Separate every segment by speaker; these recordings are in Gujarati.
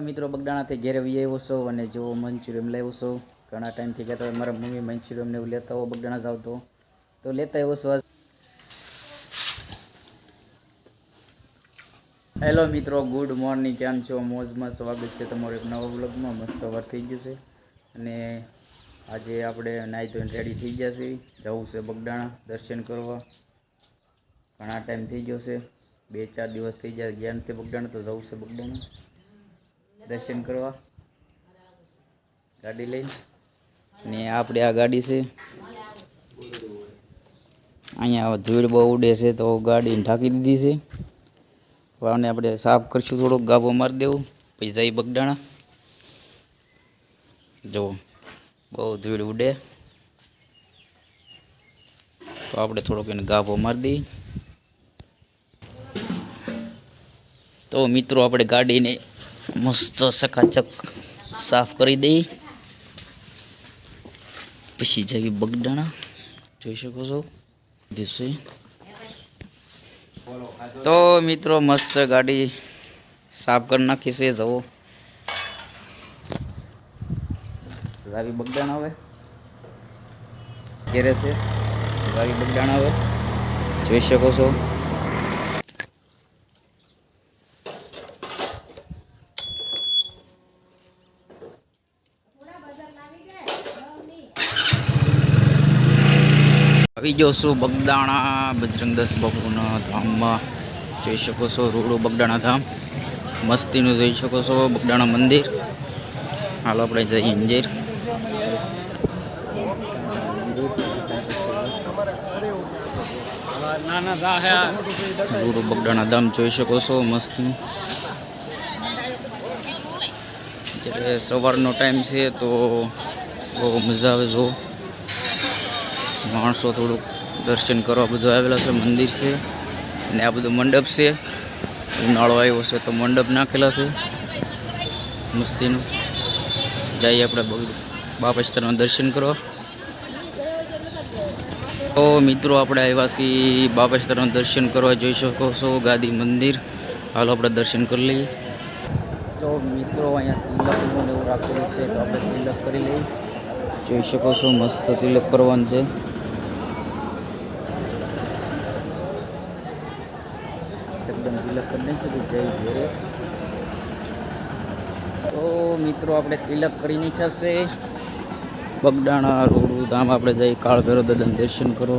Speaker 1: મિત્રો બગડાણાથી ઘેરે આવ્યો છો અને જો મંચુરિયમ લાવ્યો છો. ઘણા ટાઈમથી કહેતા હોય, મારા મમ્મી મંચુરિયમ ને એવું લેતા હો બગડાણા જાવ તો લેતા આવ્યો છો હેલો મિત્રો ગુડ મોર્નિંગ કેમ છો? મોજમાં સ્વાગત છે તમારું એક નવા બ્લોગમાં મસ્ત વાર થઈ ગયું છે. અને આજે આપણે નાહી ધોઈને રેડી થઈ ગયા છીએ. જવું છે બગડાણા દર્શન કરવા. ઘણા ટાઈમ થઈ ગયો છે. બે ચાર દિવસ થઈ ગયા ગયા નથી બગડાણા તો જવું છે બગડાણા દર્શન કરવા. ગાડી લઈને. ને આપણે આ ગાડી છે. અહીંયા ધૂળ બહુ ઉડે છે તો ગાડીને ઢાંકી દીધી છે. વાવને આપણે સાફ કરશું થોડોક ગાભો મારી દેવું. પછી જઈ બગડાણા જો, બહુ ધૂળ ઉડે. તો આપણે થોડોક એને ગાભો મારી દઈએ. તો મિત્રો, આપણે ગાડીને મસ્ત ચકાચક સાફ કરી દઈએ પછી જઈએ બગડાણા જોઈ શકો છો દિવસે તો મિત્રો મસ્ત ગાડી સાફ કરી નાખી છે જવો રાવી બગડાણા આવે ઘેરે છે રાવી બગડાણા આવે જોઈ શકો છો આવી ગયો છું બગદાણા, બજરંગદાસ બાપુના ધામમાં જોઈ શકો છો, રૂડો બગદાણા ધામ. મસ્તીનું જોઈ શકો છો, બગદાણા મંદિર. હાલો આપણે જઈએ અંજેર રૂડો બગદાણા ધામ જોઈ શકો છો મસ્તી જ્યારે સવારનો ટાઈમ છે તો બહુ મજા આવે જો. માણસો થોડુંક દર્શન કરવા બધું આવેલા છે, મંદિર છે અને આ બધું મંડપ છે. ઉનાળો આવ્યો છે તો મંડપ નાખેલા છે. મસ્તીનું. જઈએ આપણે બાપસ્તરના દર્શન કરવા. તો મિત્રો આપણે આવ્યા છીએ બાપસ્તરના દર્શન કરવા. જોઈ શકો છો ગાદી મંદિર. હાલો આપણે દર્શન કરી લઈએ. તો મિત્રો અહીંયા તિલકનું એવું રાખેલું છે તો આપણે તિલક કરી લઈએ. જોઈ શકો છો મસ્ત તિલક કરવાનું છે એકદમ તિલક કરી નાખ્યું જય ઘેરે તો મિત્રો, આપણે તિલક કરીને થશે બગડાણા રોડ ધામ આપણે જઈ કાળ દાદાનું દર્શન કરો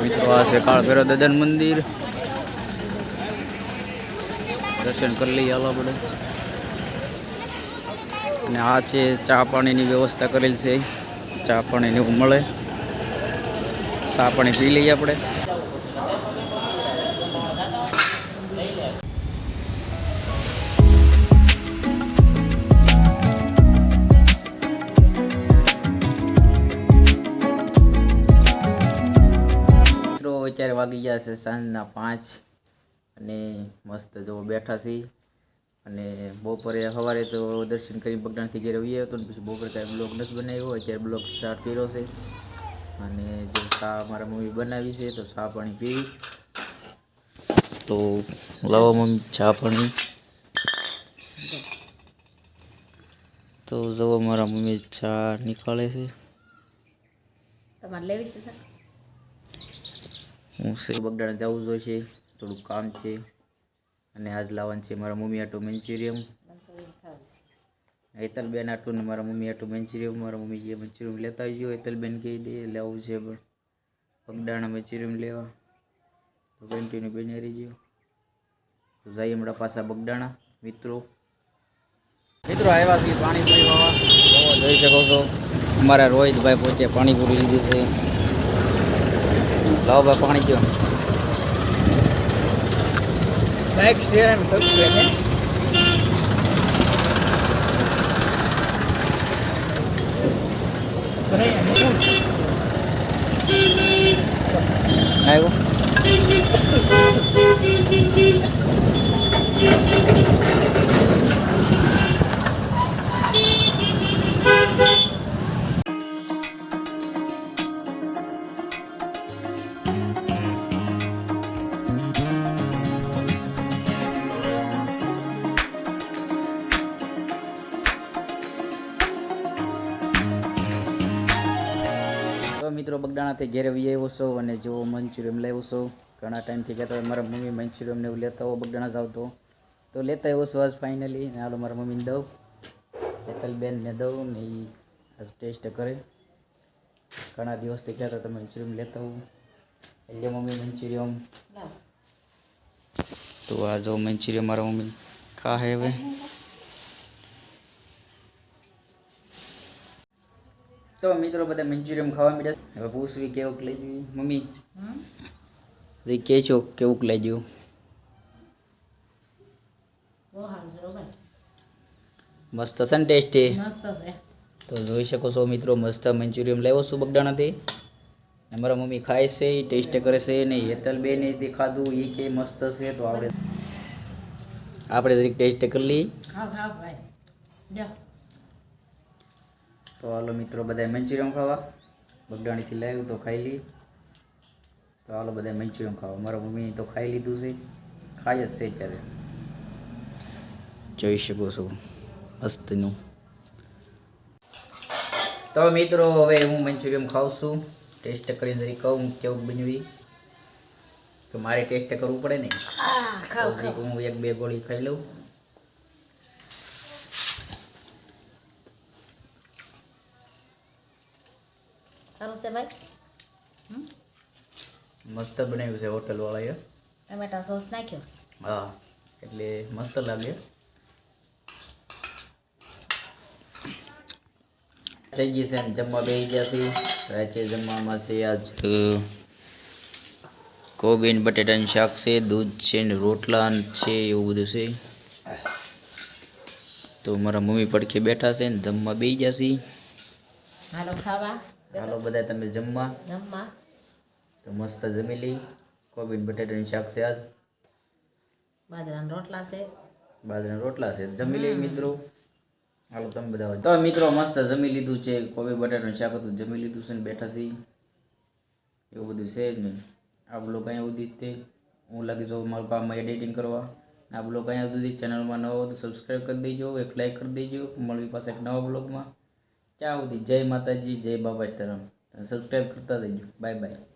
Speaker 1: મિત્રો, આ છે કાળ દાદાનું મંદિર. દર્શન કરી લઈએ હાલો આપણે. અને આ છે ચા પાણીની વ્યવસ્થા કરેલ છે. ચા પાણીને એવું મળે. ચા પાણી પી લઈએ આપણે. અત્યારે વાગી ગયા છે સાંજના પાંચ અને મસ્ત જો બેઠા છીએ. અને બપોરે સવારે તો દર્શન કરી બગડાણથી ઘેર આવીએ ને પછી બપોરે કાંઈ બ્લોગ નથી બનાવ્યો. અત્યારે બ્લોગ સ્ટાર્ટ કર્યો છે. અને જો ચા મારા મમ્મી બનાવી છે તો ચા પાણી પીવી. તો લાવો મમ્મી ચા પાણી. તો જો મારા મમ્મી ચા નીકાળે છે.
Speaker 2: તમારે લેવી છે સર
Speaker 1: હું શ્રી બગડાણા જવું જોઈશે થોડુંક કામ છે. અને આજ લાવવાનું છે મારા મમ્મી આટો મંચુરિયમ. હેતલબેન આટલું ને મારા મમ્મી આટલું મંચુરિયમ મારા મમ્મી જે મંચુરિયમ લેતા આવજો. હેતલબેન કહી દે લેવું છે પણ. પગડાણા મંચુરિયમ લેવા. તો કન્ટિન્યુ બની રહીજો તો જઈએ હમણાં પાછા બગડાણા, મિત્રો. મિત્રો, આવ્યા છીએ પાણીપુરી વાળા જોઈ શકો છો, અમારા રોહિતભાઈ પોતે પાણીપુરી લીધી છે. લાવો ભાઈ પાણી કયો
Speaker 3: લાઈક શેર અને સબસ્ક્રાઈબ
Speaker 1: આવ્યો મિત્રો બગડાણાથી ઘેરે આવ્યો છો અને જો મંચુરિયમ લાવ્યો છો. ઘણા ટાઈમથી કહેતા હોય મારા મમ્મી મંચુરિયમ ને એવું લેતા હો બગડાણા જાવ તો તો લેતા આવ્યો છું આજ ફાઇનલી ને હાલો મારા મમ્મીને દઉં. બેનને દઉં ને એ આજ ટેસ્ટ કરે. ઘણા દિવસથી કહેતા તમે મંચુરિયમ લેતા હોઉં એટલે મમ્મી મંચુરિયમ તો આ જો મંચુરિયમ મારા મમ્મી ખા હે હવે. તો મિત્રો બધા મંચુરિયમ ખાવા મીડ્યા હવે પૂછવી કેવુંક લઈ ગયું મમ્મી કે છો કેવુંક લઈ
Speaker 2: રોબન
Speaker 1: મસ્ત છે ને ટેસ્ટી? તો જોઈ શકો છો મિત્રો મસ્ત મંચુરિયમ લાવ્યો છું બગદાણાથી. મારા મમ્મી ખાય છે ટેસ્ટ કરે છે ને હેતલ બે ને તે ખાધું એ કે મસ્ત છે તો આપણે આપણે જરીક ટેસ્ટ કરી લઈએ. તો હાલો મિત્રો બધા મંચુરિયમ ખાવા. બગડાણીથી લાવ્યું તો ખાઈ લઈએ. તો હાલો બધા મંચુરિયમ ખાવા. મારા મમ્મી તો ખાઈ લીધું છે. ખાઈ જ છે અત્યારે. જોઈ શકો છો અસ્તનું તો મિત્રો હવે હું મંચુરિયમ ખાઉં છું. ટેસ્ટ કરીને જરી કહું કેવું બન્યું તો મારે ટેસ્ટ કરવું પડે ને. હું એક બે ગોળી ખાઈ લઉં
Speaker 2: સારું છે ભાઈ
Speaker 1: મસ્ત બનાવ્યું છે હોટલવાળાએ
Speaker 2: ટમેટા સોસ નાખ્યો
Speaker 1: હા એટલે મસ્ત લાગે. થઈ ગઈ છે ને જમવા બેસી ગયા છે રાતે જમવામાં છે આજ અ, કોબી ને બટેટાનું શાક છે દૂધ છે ને રોટલા ને છે એવું બધું છે. તો મારા મમ્મી પડખે બેઠા છે ને જમવા બેસી ગયા છે
Speaker 2: હાલો ખાવા.
Speaker 1: હાલો બધા તમે જમવા?
Speaker 2: જમવા.
Speaker 1: તો મસ્ત જમી લઈ કોબી બટેટાનું શાક છે આજ.
Speaker 2: બાજરાના રોટલા છે.
Speaker 1: બાજરાના રોટલા છે. જમી લઈ મિત્રો. હાલો તમે બધા. તો મિત્રો મસ્ત જમી લીધું છે. કોબી બટાટાનું શાક હતું જમી લીધું છે ને બેઠા છીએ. એવું બધું છે જ નહીં. આ બ્લોગ અહીંયા સુધી તે. હું લાગી જાઉં મારું કામ એડિટિંગ કરવા. આ બ્લોગ અહીંયા સુધી ચેનલમાં નવો તો સબસ્ક્રાઈબ કરી દેજો એક લાઈક કરી દેજો. મળવી પાસે એક નવા બ્લોગમાં. ત્યાં સુધી. જય માતાજી જય બાબા સીતારામ સબસ્ક્રાઈબ કરતા જજો બાય બાય